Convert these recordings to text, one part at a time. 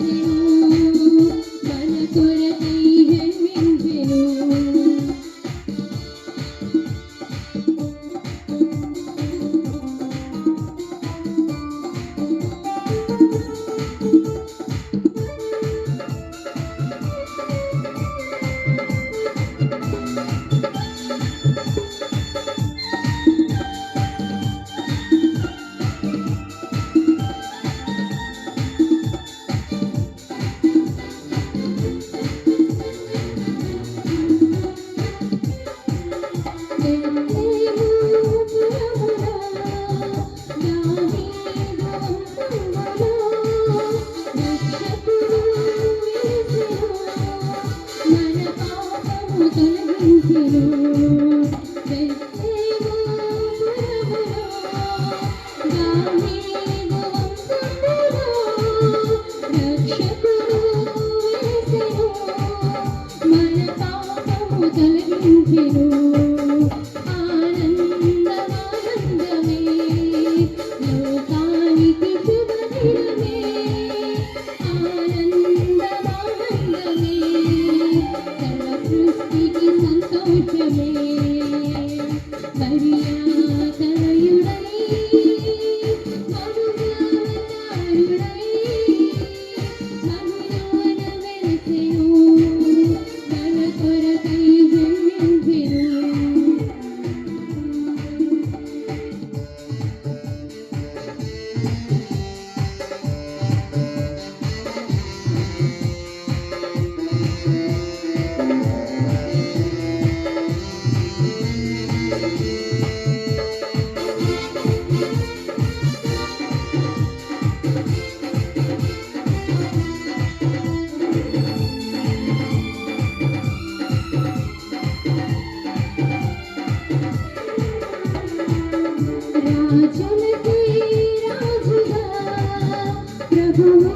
you. Música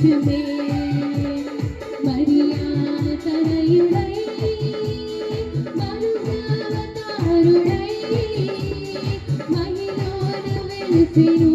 യേശുവേ മരിയാതരയുടൈ മനുജാവതാരുടൈ മഹിയോട് വിളിസിനു